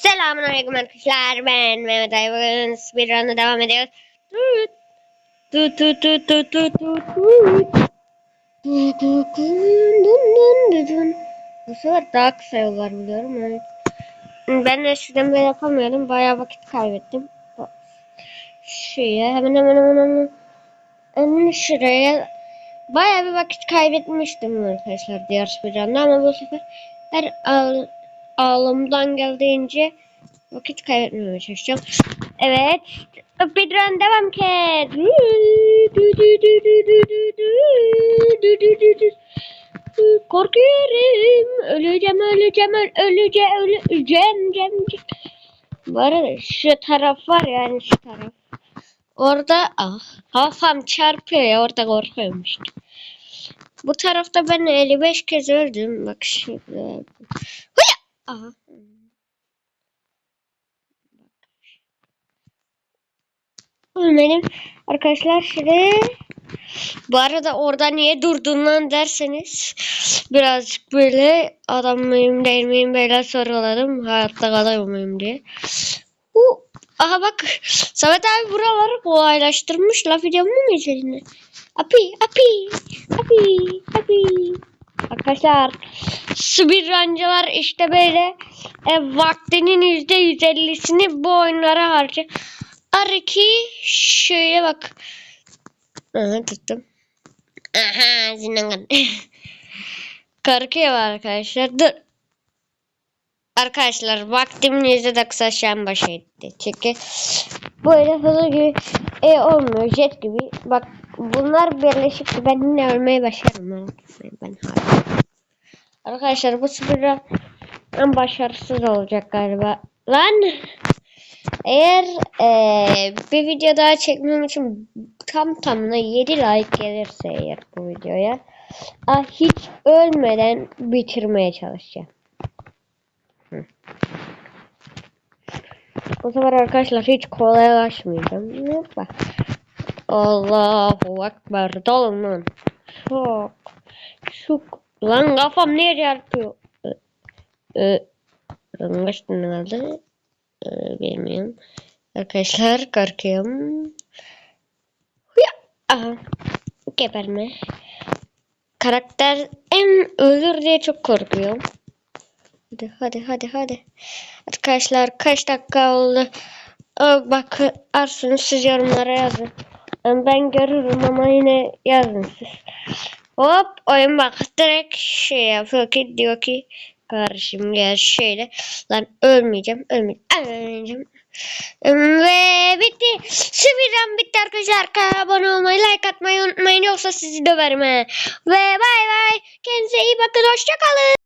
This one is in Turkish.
Selamünaleyküm arkadaşlar. Ben Mehmet Ay. Bugün speedrun'a devam ediyoruz. Tut tut tut tut tut tut tut. Tut. Bu sefer daha kısa yollar biliyorum. Evet. Ben de şuradan böyle yapamıyorum. Bayağı vakit kaybettim. Şuraya hemen hemen hemen hemen. Hemen şuraya. Bayağı bir vakit kaybetmiştim arkadaşlar diğer speedrun'da ama bu sefer her ağlamdan geldiğince vakit kaybetmemeye çalışacağım. Evet. Speedrun devam ki. Korkuyorum. Öleceğim, öleceğim, öl- öleceğim, öleceğim, cem. Bu arada şu taraf var yani şu taraf. Orada ah, kafam çarpıyor ya orada korkuyorum işte. Bu tarafta ben 55 kez öldüm. Bak şimdi. Hıya! Aha. Benim arkadaşlar şimdi bu arada orada niye durdun lan derseniz birazcık böyle adam mıyım değil miyim böyle sorguladım hayatta kalıyor muyum diye. Uh, aha bak Samet abi buraları kolaylaştırmış la videomu mu izledin? Api api api api Arkadaşlar speedruncılar işte böyle e, vaktinin yüzde yüz ellisini bu oyunlara harcıyor. Araki şöyle bak. Aha tuttum. Aha zinangan. Korkuyor arkadaşlar. Dur. Arkadaşlar vaktimin yüzde doksan başı etti. Çünkü böyle hızlı gibi e, olmuyor. Jet gibi. Bak bunlar birleşip ben yine merak etmeyin, Ben hala. Arkadaşlar bu speedrun en başarısız olacak galiba. Lan eğer eee, bir video daha çekmem için tam tamına 7 like gelirse eğer bu videoya ah, hiç ölmeden bitirmeye çalışacağım. Hı. Bu sefer arkadaşlar hiç kolaylaşmayacağım. Hoppa. Allahu Ekber dalın lan. Şok. Şok. Lan kafam niye çarpıyor? Ee, kaç tane kaldı? Ee, bilmiyorum. Arkadaşlar korkuyorum. Aha. Geberme. Karakter en ölür diye çok korkuyorum. Hadi hadi hadi hadi. Arkadaşlar kaç dakika oldu? Aa, Bak arsınız siz yorumlara yazın. Ben görürüm ama yine yazın siz. Hop oyun bak direkt şey yapıyor ki diyor ki kardeşim gel şöyle. Lan ölmeyeceğim ölmeyeceğim ve bitti. Speedrun bitti arkadaşlar. Abone olmayı like atmayı unutmayın. Yoksa sizi döverim he. ve bay bay. Kendinize iyi bakın. Hoşçakalın